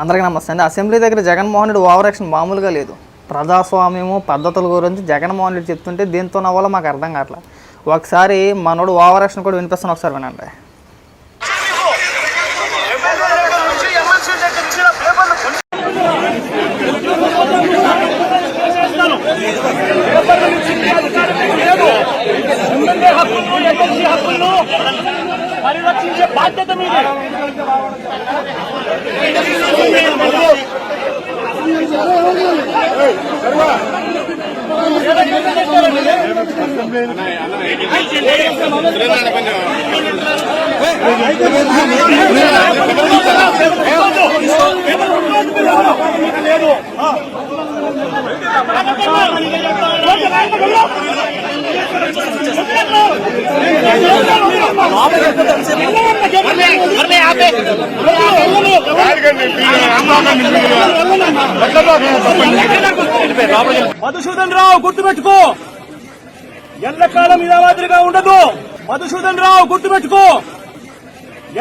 అందరికీ నమస్తే అండి. అసెంబ్లీ దగ్గర జగన్మోహన్ రెడ్డి ఓవర్ యాక్షన్ మామూలుగా లేదు. ప్రజాస్వామ్యము పద్ధతుల గురించి జగన్మోహన్ రెడ్డి చెప్తుంటే దీంతో నవ్వాలో మాకు అర్థం కావట్లేదు ఒకసారి మనోడు ఓవర్ యాక్షన్ కూడా వినిపిస్తాను ఒకసారి వినండి. లేదు మధుసూదన్ రావు గుర్తుపెట్టుకో. ఎల్లకాలం ఇదా మాదిరిగా ఉండదు మధుసూదన్ రావు గుర్తుపెట్టుకో.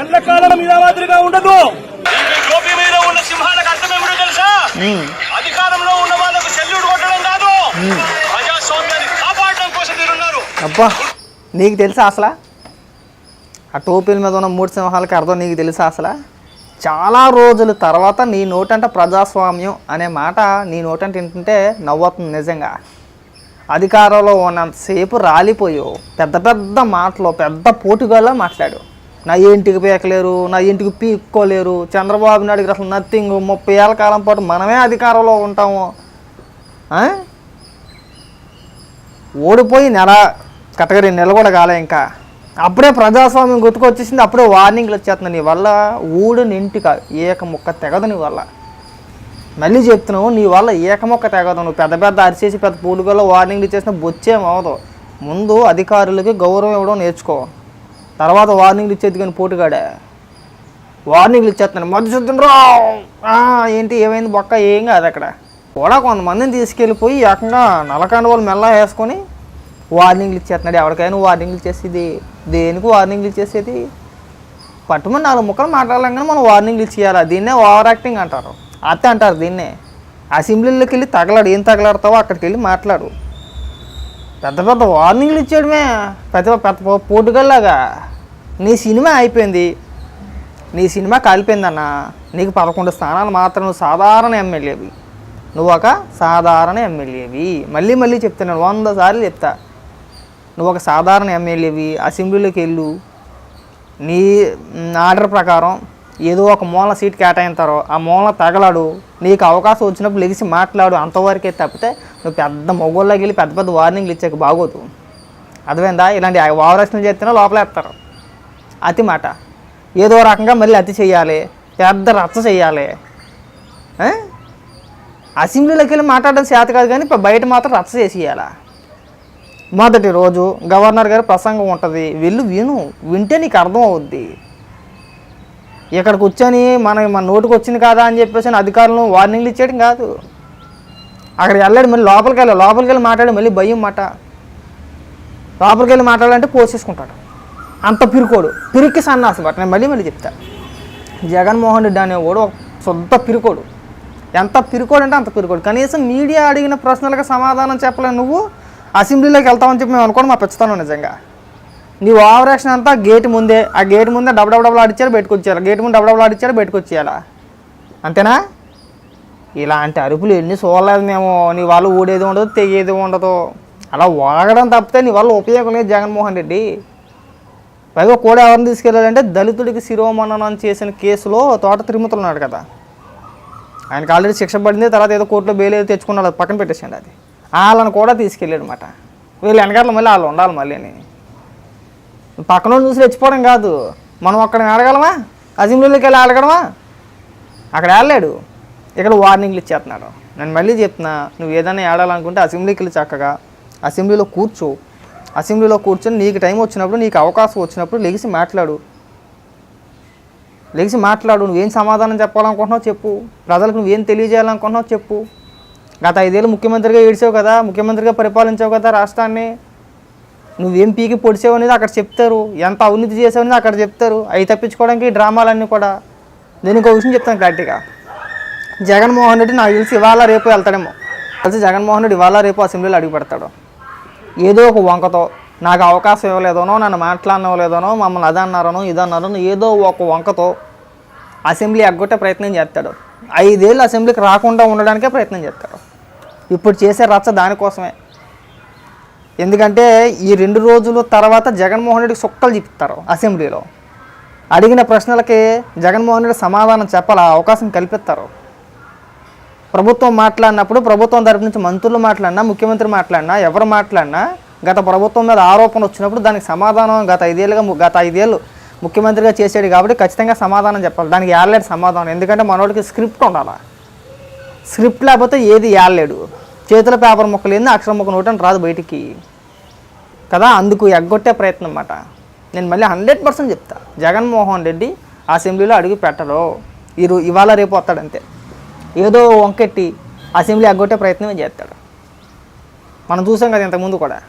ఎల్లకాలం ఇదా మాదిరిగా ఉండదు టోపీ మీద ఉన్న సింహాలకు అర్థం ఏమిటో తెలుసా? అధికారంలో ఉన్న వాళ్ళకు సెల్యూట్ కొట్టడం కాదు. ప్రజాస్వామ్యాన్ని కాపాడడం కోసం మీరున్నారు అబ్బా నీకు తెలుసా అసలు? ఆ టోపీల మీద ఉన్న మూడు సింహాలకి అర్థం నీకు తెలుసా అసలు? చాలా రోజుల తర్వాత నీ నోటంట ప్రజాస్వామ్యం అనే మాట నీ నోటంట వింటుంటే నవ్వుతుంది నిజంగా. అధికారంలో ఉన్నంతసేపు రాలిపోయావు పెద్ద పెద్ద మాటలు పెద్ద పోటుగాలో మాట్లాడు. నా ఇంటికి పీకలేరు నా ఇంటికి పీక్కోలేరు చంద్రబాబు నాయుడికి అసలు నథింగ్ ముప్పై ఏళ్ళ కాలం పాటు మనమే అధికారంలో ఉంటాము. ఓడిపోయి నెల కట్టగరి నెల కూడా కాలే ఇంకా. అప్పుడే ప్రజాస్వామ్యం గుర్తుకొచ్చేసింది అప్పుడే వార్నింగ్లు వచ్చేస్తుంది నీ వల్ల ఊడు నింటిక ఏక ముక్క తెగదు నీ వల్ల. మళ్ళీ చెప్తున్నావు నీ వల్ల ఏక ముక్క తెగదు. నువ్వు పెద్ద పెద్ద అరిచేసి పెద్ద పూలుగల్లో వార్నింగ్లు ఇచ్చేసిన బొచ్చేం అవదు ముందు అధికారులకి గౌరవం ఇవ్వడం నేర్చుకో. తర్వాత వార్నింగ్లు ఇచ్చేది కానీ పోటుగాడే. వార్నింగ్లు ఇచ్చేస్తున్నాను మధుసూదన్ రావు ఏంటి ఏమైంది? బొక్క ఏం కాదు అక్కడ. కూడా కొంతమందిని తీసుకెళ్ళిపోయి ఏకంగా నలకాండ వాళ్ళు మెల్ల వేసుకొని వార్నింగ్లు ఇచ్చేస్తున్నాడు. ఎవరికైనా వార్నింగ్లు ఇచ్చేసేది దేనికి వార్నింగ్లు ఇచ్చేసేది పట్టుమని నాలుగు ముక్కలు మాట్లాడాలంగానే మనం వార్నింగ్లు ఇచ్చేయాలి. దీన్నే ఓవర్ యాక్టింగ్ అంటారు. అత్తే అంటారు దీన్నే. అసెంబ్లీలోకి వెళ్ళి తగలాడు. ఏం తగలాడతావో అక్కడికి వెళ్ళి మాట్లాడు. పెద్ద పెద్ద వార్నింగ్లు ఇచ్చేయడమే. పెద్ద పెద్ద పోటుగల్లాగా. నీ సినిమా అయిపోయింది. నీ సినిమా కాలిపోయిందన్న. నీకు పదకొండు స్థానాలు మాత్రం నువ్వు సాధారణ ఎమ్మెల్యేవి. నువ్వు ఒక సాధారణ ఎమ్మెల్యేవి. మళ్ళీ మళ్ళీ చెప్తున్నాను. వంద సార్లు చెప్తా. నువ్వు ఒక సాధారణ ఎమ్మెల్యేవి అసెంబ్లీలోకి వెళ్ళు. నీ ఆర్డర్ ప్రకారం ఏదో ఒక మూల సీట్ కేటాయింతారో ఆ మూల తగలాడు. నీకు అవకాశం వచ్చినప్పుడు లెగిసి మాట్లాడు. అంతవరకే తప్పితే నువ్వు పెద్ద మొగోళ్ళకి వెళ్ళి పెద్ద పెద్ద వార్నింగ్లు ఇచ్చాక బాగోదు. అర్థమైందా? ఇలాంటి ఓవరాక్షన్ చేస్తేనే లోపలేస్తారు అతి మాట. ఏదో రకంగా మళ్ళీ అతి చేయాలి. పెద్ద రచ్చ చేయాలి. అసెంబ్లీలోకి వెళ్ళి మాట్లాడడం చేత కాదు కానీ ఇప్పుడు బయట మాత్రం రచ్చ చేసేయాలా? మొదటి రోజు గవర్నర్ గారి ప్రసంగం ఉంటుంది. వెళ్ళు విను వింటే నీకు అర్థం అవుద్ది. ఇక్కడ కూర్చొని మన మన నోటికి వచ్చింది కాదా అని చెప్పేసి అధికారులను వార్నింగ్లు ఇచ్చేయడం కాదు. అక్కడ వెళ్ళాడు మళ్ళీ లోపలికి వెళ్ళాలి లోపలికి వెళ్ళి మాట్లాడి మళ్ళీ భయం మాట. లోపలికి వెళ్ళి మాట్లాడాలంటే పోసేసుకుంటాడు అంత పిరుకోడు. పిరికి సన్నాసి బట్ నేను మళ్ళీ మళ్ళీ చెప్తా. జగన్మోహన్ రెడ్డి అనేవాడు ఒక శుద్ధ పిరుకోడు. ఎంత పిరుకోడు అంటే అంత పిరుకోడు. కనీసం మీడియా అడిగిన ప్రశ్నలకు సమాధానం చెప్పలేదు నువ్వు అసెంబ్లీలోకి వెళ్తామని చెప్పి మేము అనుకోండి మా పెంచుతాను నిజంగా. నీ ఓవర్ యాక్షన్ అంతా గేట్ ముందే ఆ గేట్ ముందే డబ్బు డబ్బులు ఆడిచ్చారు బయటకు గేట్ ముందు డబ్బు డబ్బులు ఆడిచ్చారు బయటకు అంతేనా? ఇలాంటి అరుపులు ఎన్ని చూడలేదు మేము. నీ వాళ్ళు ఊడేది ఉండదు తెగేది ఉండదు. అలా వాగడం తప్పితే నీ వల్ల ఉపయోగం లేదు జగన్మోహన్ రెడ్డి. పైగా కూడా ఎవరిని తీసుకెళ్ళాలంటే దళితుడికి శిరోమణనం చేసిన కేసులో తోట తిరుమతులు ఉన్నాడు కదా. ఆయనకి ఆల్రెడీ శిక్ష పడింది తర్వాత ఏదో కోర్టులో బెయిల్ ఏదో తెచ్చుకున్నాడు అది పక్కన పెట్టేసాడు అది. వాళ్ళని కూడా తీసుకెళ్ళాడు అనమాట వీళ్ళు వెనకాల మళ్ళీ వాళ్ళు ఉండాలి మళ్ళీ అని. పక్కన చూసి రెచ్చిపోవడం కాదు. మనం అక్కడ ఆడగలమా? అసెంబ్లీలోకి వెళ్ళి ఆడగడమా అక్కడ వెళ్ళాడు ఇక్కడ వార్నింగ్లు ఇచ్చేస్తున్నాడు. నేను మళ్ళీ చెప్తున్నా నువ్వు ఏదైనా ఆడాలనుకుంటే అసెంబ్లీకి వెళ్ళి చక్కగా అసెంబ్లీలో కూర్చో. అసెంబ్లీలో కూర్చొని నీకు టైం వచ్చినప్పుడు నీకు అవకాశం వచ్చినప్పుడు లెగిసి మాట్లాడు. లెగిసి మాట్లాడు. నువ్వేం సమాధానం చెప్పాలనుకుంటున్నావు చెప్పు. ప్రజలకు నువ్వేం తెలియజేయాలనుకుంటున్నావు చెప్పు. గత ఐదేళ్ళు ముఖ్యమంత్రిగా ఏడ్చావు కదా ముఖ్యమంత్రిగా పరిపాలించావు కదా రాష్ట్రాన్ని. నువ్వేం పీకి పొడిచావు అనేది అక్కడ చెప్తారు. ఎంత అవినీతి చేసావు అనేది అక్కడ చెప్తారు. అవి తప్పించుకోవడానికి డ్రామాలన్నీ కూడా. నేను ఇంకో విషయం చెప్తాను క్లారిటీగా. జగన్మోహన్ రెడ్డి నాకు తెలిసి ఇవాళ రేపు వెళ్తాడేమో. కలిసి జగన్మోహన్ రెడ్డి ఇవాళ రేపు అసెంబ్లీలో అడుగు పెడతాడు. ఏదో ఒక వంకతో. నాకు అవకాశం ఇవ్వలేదనో నన్ను మాట్లాడనివ్వలేదనో మమ్మల్ని అది ఇదన్నారనో ఇది ఏదో ఒక వంకతో అసెంబ్లీ ఎగ్గొట్టే ప్రయత్నం చేస్తాడు. ఐదేళ్ళు అసెంబ్లీకి రాకుండా ఉండడానికే ప్రయత్నం చేస్తాడు. ఇప్పుడు చేసే రచ్చ దానికోసమే. ఎందుకంటే ఈ రెండు రోజుల తర్వాత జగన్మోహన్ రెడ్డికి సుక్కలు చెప్తారు అసెంబ్లీలో. అడిగిన ప్రశ్నలకి జగన్మోహన్ రెడ్డి సమాధానం చెప్పాలి ఆ అవకాశం కల్పిస్తారు. ప్రభుత్వం మాట్లాడినప్పుడు ప్రభుత్వం తరపు నుంచి మంత్రులు మాట్లాడినా ముఖ్యమంత్రి మాట్లాడినా ఎవరు మాట్లాడినా గత ప్రభుత్వం మీద ఆరోపణ వచ్చినప్పుడు దానికి సమాధానం గత ఐదేళ్ళుగా గత ఐదేళ్ళు ముఖ్యమంత్రిగా చేసాడు కాబట్టి ఖచ్చితంగా సమాధానం చెప్పాలి. దానికి ఏడలేడు సమాధానం. ఎందుకంటే మనోడికి స్క్రిప్ట్ ఉండాలి? స్క్రిప్ట్ లేకపోతే ఏది ఏడలేడు చేతుల పేపర్ ముక్కలు ఏంది అక్షరం ముక్క నోటని రాదు బయటికి. కదా అందుకు ఎగ్గొట్టే ప్రయత్నం అన్నమాట. నేను మళ్ళీ హండ్రెడ్ పర్సెంట్ చెప్తా. జగన్మోహన్ రెడ్డి అసెంబ్లీలో అడుగు పెట్టరు. ఈరు ఇవాళ రేపు వస్తాడంతే ఏదో వంకెట్టి అసెంబ్లీ ఎగ్గొట్టే ప్రయత్నమే చేస్తాడు. మనం చూసాం కదా ఇంతకుముందు కూడా.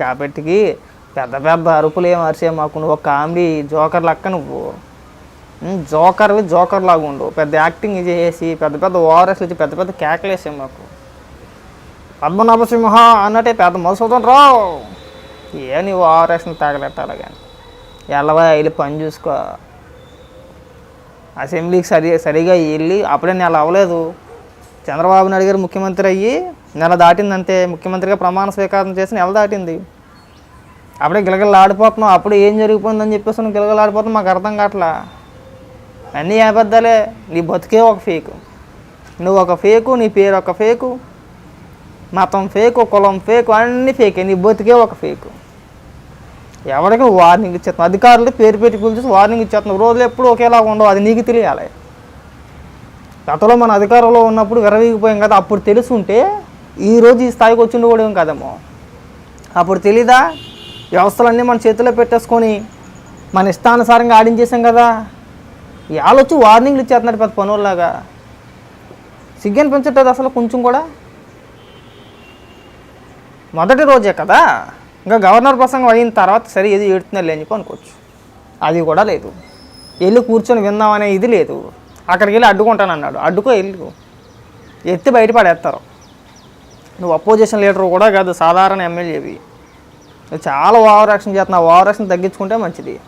కాబట్టి పెద్ద పెద్ద అరుపులు ఏం అరిసే మాకు నువ్వు ఒక కామెడీ జోకర్ లెక్క నువ్వు. జోకర్వి జోకర్ లాగా ఉండు. పెద్ద యాక్టింగ్ చేసి పెద్ద పెద్ద ఓఆర్ఎస్ ఇచ్చి పెద్ద పెద్ద కేకలేసాం మాకు. పద్మనాభ సింహ అన్నట్టే పెద్ద మధుసూదన్ రావు ఏ నీవు ఓఆర్ఎస్ని తగలెట్టాలి కానీ ఎల్లవా వెళ్ళి పని చూసుకో. అసెంబ్లీకి సరి సరిగా వెళ్ళి అప్పుడే నెల అవ్వలేదు. చంద్రబాబు నాయుడు గారు ముఖ్యమంత్రి అయ్యి నెల దాటిందంటే ముఖ్యమంత్రిగా ప్రమాణ స్వీకారం చేసి నెల దాటింది. అప్పుడే గిలగలాడిపోతున్నాం అప్పుడు ఏం జరిగిపోయిందని చెప్పేసి నువ్వు గిలగిల మాకు అర్థం కావట్లా. అన్నీ అబద్ధాలే నీ బతికే ఒక ఫేకు నువ్వు ఒక ఫేకు నీ పేరు ఒక ఫేకు మతం ఫేకు కులం ఫేకు అన్నీ ఫేకే. నీ బతికే ఒక ఫేకు? ఎవరికి వార్నింగ్ ఇచ్చేస్తాను అధికారులు పేరు పెట్టి పిలిచేసి వార్నింగ్ ఇచ్చేస్తున్నావు. రోజులు ఎప్పుడు ఒకేలాగా ఉండవు. అది నీకు తెలియాలి. గతంలో మన అధికారంలో ఉన్నప్పుడు విరవీగిపోయాం కదా. అప్పుడు తెలుసుంటే ఈరోజు ఈ స్థాయికి వచ్చి ఉండకూడదు కదేమో. అప్పుడు తెలీదా? వ్యవస్థలన్నీ మన చేతిలో పెట్టేసుకొని మన ఇష్టానుసారంగా ఆడించేసాం కదా. ఇవాళ వచ్చి వార్నింగ్లు ఇచ్చేస్తున్నారు పెద్ద పనుల్లాగా. సిగ్గని పెంచట్లేదు అసలు కొంచెం కూడా. మొదటి రోజే కదా? ఇంకా గవర్నర్ ప్రసంగం అయిన తర్వాత సరే ఏది ఏడుతున్నారు అని చెప్పి అనుకోవచ్చు. అది కూడా లేదు. వెళ్ళి కూర్చొని విందామనే ఇది లేదు. అక్కడికి వెళ్ళి అడ్డుకుంటానన్నాడు అడ్డుకో వెళ్ళు ఎత్తి బయటపడేస్తారు నువ్వు అపోజిషన్ లీడర్ కూడా కాదు సాధారణ ఎమ్మెల్యేవి నువ్వు చాలా ఓవర్ యాక్షన్ చేస్తున్నావు. ఓవర్ యాక్షన్ తగ్గించుకుంటే మంచిది.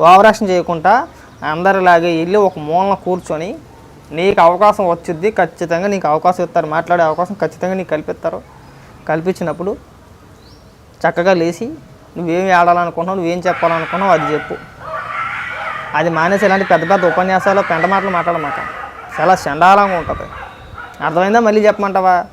ఓవర్ యాక్షన్ చేయకుండా అందరిలాగే వెళ్ళి ఒక మూలన కూర్చొని నీకు అవకాశం వచ్చింది ఖచ్చితంగా నీకు అవకాశం ఇస్తారు. మాట్లాడే అవకాశం ఖచ్చితంగా నీకు కల్పిస్తారు. కల్పించినప్పుడు చక్కగా లేచి నువ్వేం ఆడాలనుకున్నావు నువ్వేం చెప్పాలనుకున్నావు అది చెప్పు. అది మానేసి ఇలాంటి పెద్ద పెద్ద ఉపన్యాసాలు పెంట మాటలు మాట్లాడమాట చాలా చండాలంగా ఉంటుంది. అర్థమైందా? మళ్ళీ చెప్పమంటావా?